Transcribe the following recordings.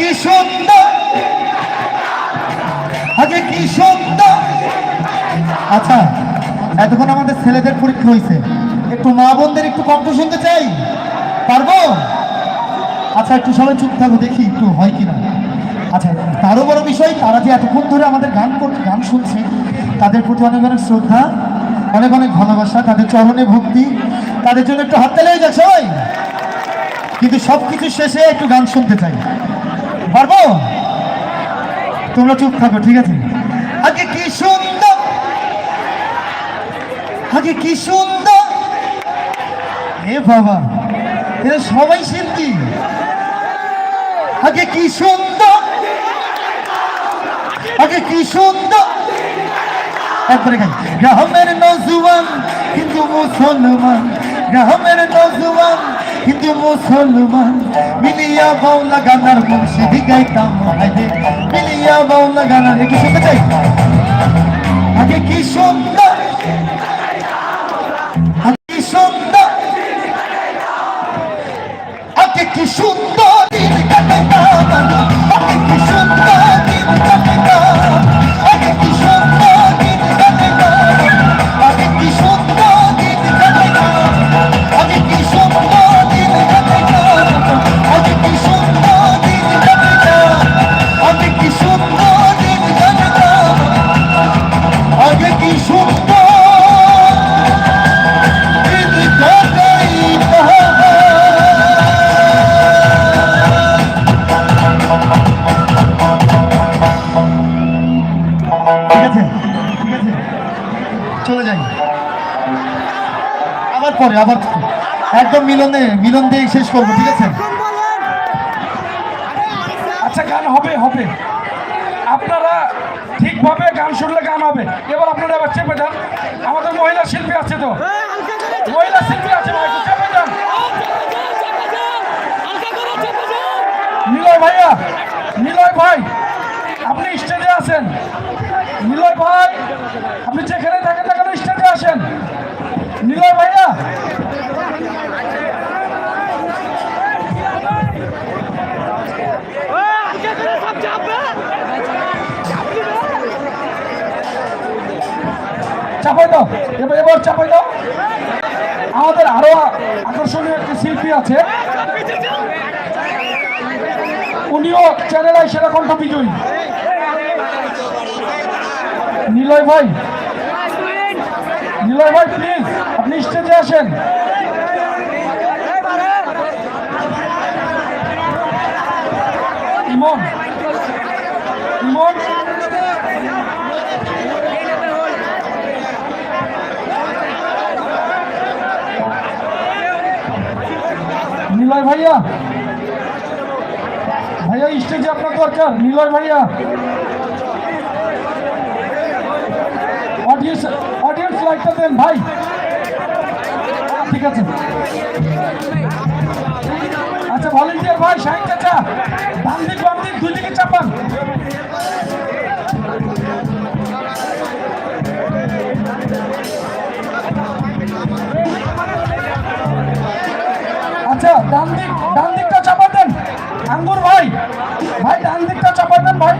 কি কি আচ্ছা এতক্ষণ আমাদের ছেলেদের পরীক্ষা হয়েছে। একটু মা বোনদের একটু কণ্ঠ শুনতে চাই। পারব? আচ্ছা একটু সবাই চুপ থাকো, দেখি একটু হয় কিনা। আচ্ছা তারও বড় বিষয়, তারা যে এতক্ষণ ধরে আমাদের গান গান শুনছে, তাদের প্রতি অনেক অনেক শ্রদ্ধা, অনেক অনেক ভালোবাসা, তাদের চরণে ভক্তি, তাদের জন্য একটু হাত তালে হয়ে ওই। কিন্তু সব কিছু শেষে একটু গান শুনতে চাই। পারব তোমরা চুপ থাকো, ঠিক আছে? আগে কি সুন্দর? আগে কি সুন্দর? এ বাবা, এরা সবাই শিল্পী। আগে কি সুন্দর? আগে কি সুন্দর? একবারে গাই। গ্রামের নজুয়ান হিন্দু মুসলমান। গ্রামের নজুয়ান হিন্দু মুসলমান, মিলিয়া বাউলা গানার মুর্শিদি গাইতাম হাইরে মিলিয়া বাউলা গানার কি শুনতে চাই? আগে কি সুন্দর? আবার পরে আবার একদম মিলনে, মিলন দিয়ে শেষ করব, ঠিক আছে? আচ্ছা গান হবে হবে। আপনারা ঠিকভাবে গান শুনলে গান হবে। এবার আপনারা এবার চেপে যান। আমাদের মহিলা শিল্পী আছে তো। মহিলা শিল্পী আছে ভাই চেপে যান। নিলয় ভাইয়া, নিলয় ভাই, আপনি স্টেজে আছেন। নিলয় ভাই, আপনি যেখানে থাকেন না স্টেজে আসেন। নিলয় ভাইয়া চাপাই দাও এবার এবার আমাদের আরও আকর্ষণীয় একটি শিল্পী আছে। উনিও চ্যানেল আই সেরা কণ্ঠ বিজয়ী। নিলয় ভাই। নিলয় ভাই স্টেজে আসেন। নিলয় ভাইয়া। ভাইয়া, স্টেজে আপনার দরকার। নিলয় ভাইয়া। অডিয়েন্স অডিয়েন্স লাইটটা দেন, ভাই। ঠিক আছে? আচ্ছা ভলেন্টিয়ার ভাই, শাহিন চাচা, ডান দিক, বাম দিক, দুই দিকে চাপান। আচ্ছা ডান দিক, ডান দিকটা চাপা দেন আঙ্গুর ভাই ভাই, ডান দিকটা চাপা দেন ভাই।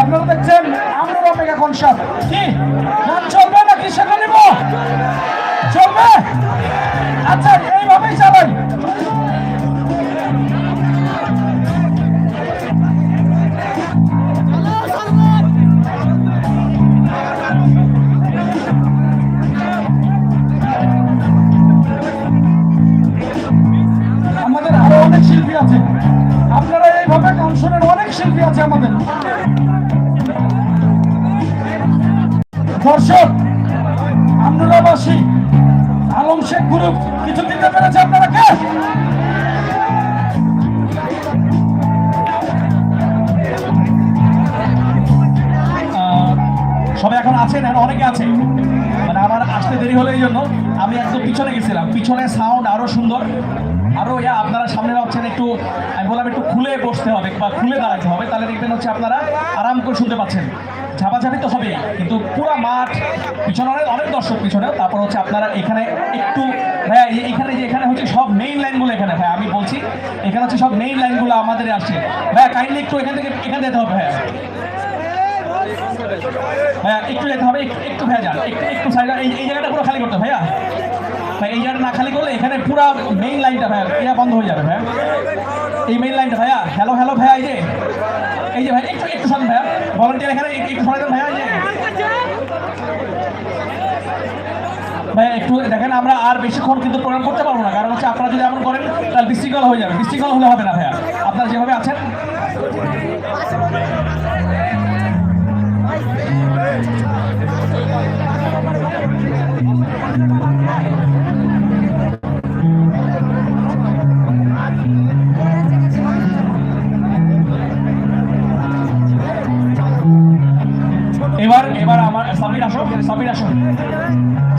আপনারা দেখছেন আমরা অপেক্ষা কনসার্ট। কি? শিল্পী আছে আমাদের। দর্শক আমনুরাবাসী আলম শেখ গ্রুপ কিছু দিতে পেরেছে আপনারা কে? সবাই এখন আছেন এখন অনেকে আছে। মানে আমার আসতে দেরি হলে এই জন্য। আমি একদম পিছনে গেছিলাম। পিছনে সাউন্ড আরও সুন্দর। আরও ইয়া আপনারা সামনে ভাবছেন একটু আমি বললাম একটু খুলে বসতে হবে বা খুলে দাঁড়াতে হবে তাহলে দেখবেন হচ্ছে আপনারা আরাম করে শুনতে পাচ্ছেন। ঝাপাঝাপি তো হবেই কিন্তু পুরো মাঠ পিছনে অনেক অনেক দর্শক পিছনে তারপর হচ্ছে আপনারা এখানে একটু ভাইয়া এখানে যে এখানে হচ্ছে সব মেইন লাইনগুলো এখানে ভাইয়া আমি বলছি এখানে হচ্ছে সব মেইন লাইনগুলো আমাদের আসছে। ভাইয়া কাইন্ডলি একটু এখান থেকে এখানে যেতে হবে ভাইয়া। ভাইয়া একটু যেতে হবে একটু ভাইয়া যান একটু একটু সাইড এই জায়গাটা পুরো খালি করতে হবে, ভাইয়া। ভাই, এই জায়গাটা না খালি করলে এখানে পুরো মেইন লাইনটা ভাইয়া ইয়া বন্ধ হয়ে যাবে ভাইয়া এই মেইন লাইনটা ভাইয়া হ্যালো হ্যালো ভাইয়া, এই যে। এই যে ভাই, একটু একটু সামনে ভাইয়া। ভলান্টিয়ার এখানে, একটু দেন ভাইয়া, এই যে। ভাইয়া, একটু দেখেন, আমরা আর বেশিক্ষণ কিন্তু প্রোগ্রাম করতে পারব না, কারণ হচ্ছে আপনারা যদি এমন করেন, তাহলে বিশৃঙ্খলা হয়ে যাবে, বিশৃঙ্খলা হলে হবে না ভাইয়া। আপনারা যেভাবে আছেন। এবার এবার আমার সাবির আসো সাবির আসো।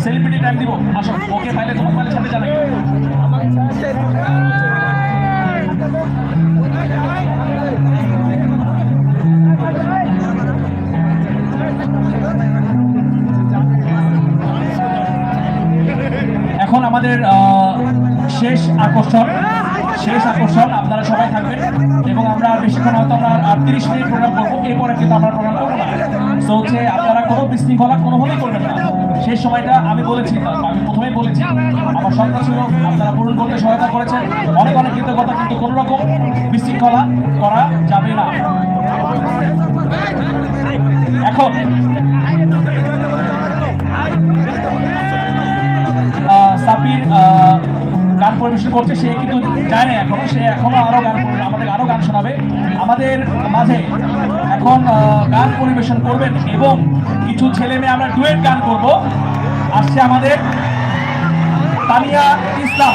সেলিব্রিটি টাইম দিব, আসো। ওকে পাইলে তোমার পাইলে সাথে জানাই এখন আমাদের শেষ আকর্ষণ শেষ আকর্ষণ, আপনারা সবাই থাকবেন। এবং আমরা বেশিক্ষণ হয়তো আমরা তিরিশ মিনিট প্রোগ্রাম করব, এরপরে কিন্তু আমরা প্রোগ্রাম করব না। তো হচ্ছে আপনারা কোনো বিশৃঙ্খলা কোনোভাবেই করবেন না। সেই সময়টা আমি বলেছি, আমি প্রথমেই বলেছি, আমার সরকার ছিল, আপনারা পূরণ করতে সহায়তা করেছেন। অনেক অনেক কৃতজ্ঞতা, কিন্তু কোনো রকম বিশৃঙ্খলা করা যাবে না। এখন সাপির গান পরিবেশন করছে, সে কিন্তু যায় না এখনও, সে এখনও আরও গান গান শোনাবে। আমাদের মাঝে এখন গান পরিবেশন করবেন এবং কিছু ছেলে মেয়ে আমরা ডুয়েট গান করব। আসছে আমাদের তানিয়া ইসলাম।